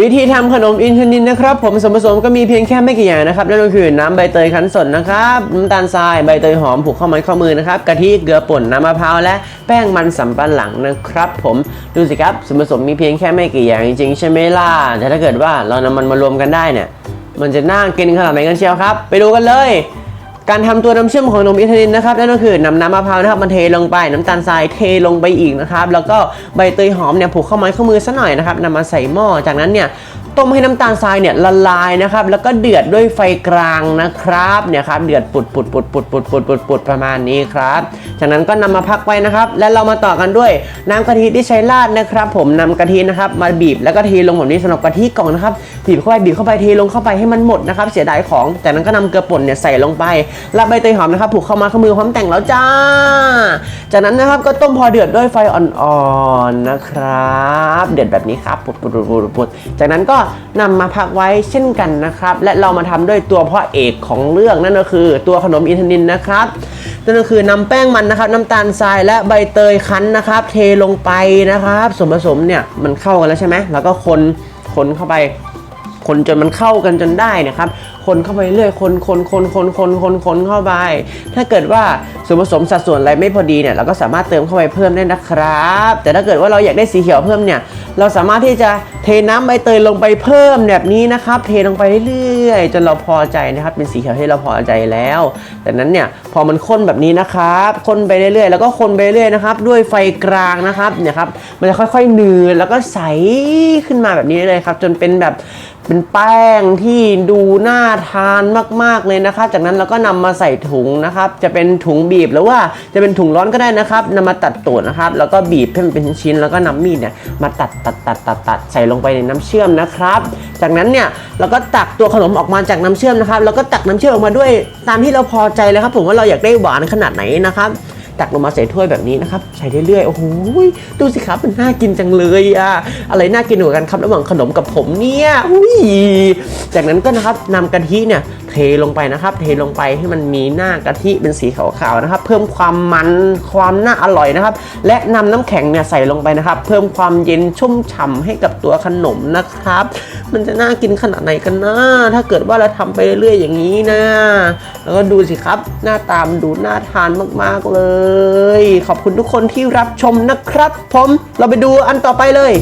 วิธีทำขนมอินทนินนะครับ ผมส่วนผสมก็มีเพียงแค่ไม่กี่อย่างนะครับนั่นก็คือน้ำใบเตยคั้นสดนะครับน้ำตาลทรายใบเตยหอมผูกข้อไม้ข้อมือนะครับกะทิเกลือป่นน้ำมะพร้าวและแป้งมันสำปะหลังนะครับ ผมดูสิครับส่วนผสมมีเพียงแค่ไม่กี่อย่างจริงๆใช่ไหมล่ะแต่ถ้าเกิดว่าเรานำมันมารวมกันได้เนี่ยมันจะน่ากินขนาดไหนกันเชียวครับ ไปดูกันเลย การทำตัวน้ำเชื่อมของนมอิตาลินนะครับนั่นก็คือนำน้ำมะพร้าวนะครับมาเทลงไปน้ำตาลทรายเทลงไปอีกนะครับแล้วก็ใบเตยหอมเนี่ยผูกข้อไม้ข้อมือซะหน่อยนะครับนำมาใส่หม้อจากนั้นเนี่ย ต้มให้น้ำตาลทรายเนี่ยละลายนะครับ แล้วก็เดือดด้วยไฟกลางนะครับเนี่ยครับเดือดปุดปุดปุดปุดปุดปุดปุดปุดประมาณนี้ครับจากนั้นก็นำมาพักไว้นะครับ และเรามาต่อกันด้วยน้ำกะทิที่ใช้ราดนะครับ ผมนำกะทินะครับมาบีบแล้วก็เทลงแบบนี้สำหรับกะทิกล่องนะครับบีบเข้าไปบีบเข้าไปเทลงเข้าไปให้มันหมดนะครับ เสียดายของจากนั้นก็นำเกลือป่นเนี่ยใส่ลงไปแล้วใบเตยหอมนะครับผูกเข้ามาข้อมือพร้อมแต่งแล้วจ้า จากนั้นนะครับก็ต้มพอเดือดด้วยไฟอ่อนๆนะครับ เดือดแบบนี้ครับปุดปุดปุดปุดปุดจากนั้นก็นำมาพักไว้เช่นกันนะครับ และเรามาทำด้วยตัวพ่อเอกของเรื่องนั่นก็คือ ตัวขนมอินทนินนะครับนั่นก็คือนำแป้งมันนะครับ น้ำตาลทรายและใบเตยคั้นนะครับ เทลงไปนะครับส่วนผสมเนี่ยมันเข้ากันแล้วใช่ไหมแล้วก็คนคนเข้าไป คนจนมันเข้ากันจนได้นะครับ คนเข้าไปเรื่อยคนคนคนคนคนคนคนเข้าไป ถ้าเกิดว่าส่วนผสมสัดส่วนอะไรไม่พอดีเนี่ยเราก็สามารถเติมเข้าไปเพิ่มได้นะครับ แต่ถ้าเกิดว่าเราอยากได้สีเขียวเพิ่มเนี่ยเราสามารถที่จะเทน้ำใบเตยลงไปเพิ่มแบบนี้นะครับ เทลงไปเรื่อยๆจนเราพอใจนะครับ เป็นสีเขียวที่เราพอใจแล้ว แต่นั้นเนี่ยพอมันข้นแบบนี้นะครับข้นไปเรื่อยๆ แล้วก็คนไปเรื่อยๆนะครับ ด้วยไฟกลางนะครับเนี่ยครับมันจะค่อยๆเนืดแล้วก็ใสขึ้นมาแบบนี้เลยครับ จนเป็นแบบ เป็นแป้งที่ดูน่าทานมากๆเลยนะครับจากนั้นเราก็นำมาใส่ถุงนะครับ จะเป็นถุงบีบหรือว่าจะเป็นถุงร้อนก็ได้นะครับนำมาตัดตูดนะครับ แล้วก็บีบให้มันเป็นชิ้นๆแล้วก็นำมีดเนี่ยมาตัดตัดตัดตัดตัดใส่ลงไปในน้ำเชื่อมนะครับ จากนั้นเนี่ยเราก็ตักตัวขนมออกมาจากน้ำเชื่อมนะครับแล้วก็ตักน้ำเชื่อมออกมาด้วยตามที่เราพอใจเลยครับ ผมว่าเราอยากได้หวานขนาดไหนนะครับ ตักลงมาใส่ถ้วยแบบนี้นะครับใส่เรื่อยๆโอ้โหดูสิครับมันน่ากินจังเลยอะอะไรน่ากินกว่ากันครับระหว่างขนมกับผมเนี่ยอุ้ยจากนั้นก็นะครับนำกะทิเนี่ยเทลงไปนะครับ เทลงไปให้มันมีหน้ากะทิเป็นสีขาวๆนะครับ เพิ่มความมันความน่าอร่อยนะครับ และนำน้ำแข็งเนี่ยใส่ลงไปนะครับ เพิ่มความเย็นชุ่มฉ่ำให้กับตัวขนมนะครับ มันจะน่ากินขนาดไหนกันนะถ้าเกิดว่าเราทำไปเรื่อยๆอย่างนี้นะ แล้วก็ดูสิครับ หน้าตามดูน่าทานมากๆเลย ขอบคุณทุกคนที่รับชมนะครับ ผมเราไปดูอันต่อไปเลย